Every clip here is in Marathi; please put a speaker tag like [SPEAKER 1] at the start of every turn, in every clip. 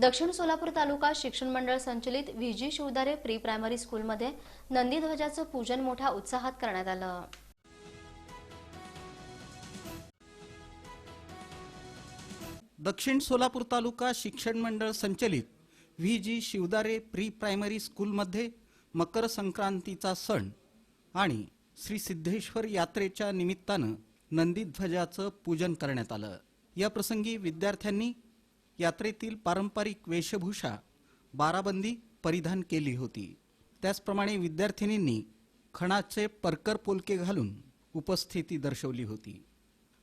[SPEAKER 1] दक्षिण सोलापूर तालुका शिक्षण मंडळ संचलित V G Shivdare pre primary स्कूलमध्ये नंदीध्वजाचं पूजन मोठ्या उत्साहात करण्यात आलं.
[SPEAKER 2] दक्षिण सोलापूर तालुका शिक्षण मंडळ संचलित V G Shivdare pre primary स्कूलमध्ये मकर संक्रांतीचा सण आणि श्री सिद्धेश्वर यात्रेच्या निमित्तानं नंदीध्वजाचं पूजन करण्यात आलं. या प्रसंगी विद्यार्थ्यांनी यात्रेतील पारंपरिक वेशभूषा बाराबंदी परिधान केली होती. त्याचप्रमाणे विद्यार्थिनींनी खणाचे परकर पोलके घालून उपस्थिती दर्शवली होती.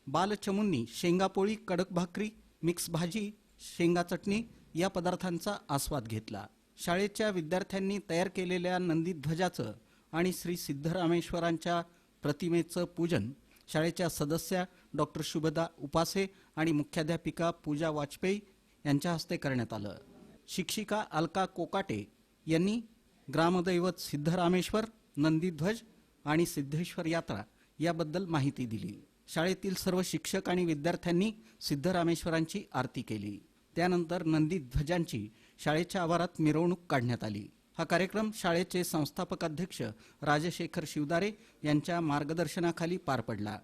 [SPEAKER 2] बालचमूंनी शेंगापोळी कडक भाकरी मिक्स भाजी शेंगा चटणी या पदार्थांचा आस्वाद घेतला. शाळेच्या विद्यार्थ्यांनी तयार केलेल्या नंदीध्वजाचं आणि श्री सिद्धरामेश्वरांच्या प्रतिमेचं पूजन शाळेच्या सदस्या डॉक्टर शुभदा उपासे आणि मुख्याध्यापिका पूजा वाजपेयी यांच्या हस्ते करण्यात आलं. शिक्षिका अलका कोकाटे यांनी ग्रामदैवत सिद्धरामेश्वर नंदीध्वज आणि सिद्धेश्वर यात्रा याबद्दल माहिती दिली. शाळेतील सर्व शिक्षक आणि विद्यार्थ्यांनी सिद्धरामेश्वरांची आरती केली. त्यानंतर नंदीध्वजांची शाळेच्या आवारात मिरवणूक काढण्यात आली. हा कार्यक्रम शाळेचे संस्थापक अध्यक्ष राजशेखर शिवदारे यांच्या मार्गदर्शनाखाली पार पडला.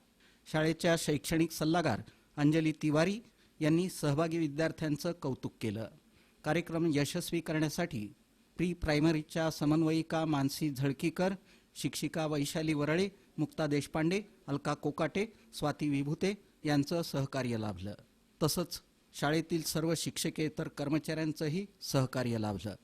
[SPEAKER 2] शाळेच्या शैक्षणिक सल्लागार अंजली तिवारी यांनी सहभागी विद्यार्थ्यांचं कौतुक केलं. कार्यक्रम यशस्वी करण्यासाठी प्री प्रायमरीच्या समन्वयिका मानसी झळकीकर शिक्षिका वैशाली वरळे मुक्ता देशपांडे अलका कोकाटे स्वाती विभूते यांचं सहकार्य लाभलं. तसंच शाळेतील सर्व शिक्षकेतर कर्मचाऱ्यांचंही सहकार्य लाभलं.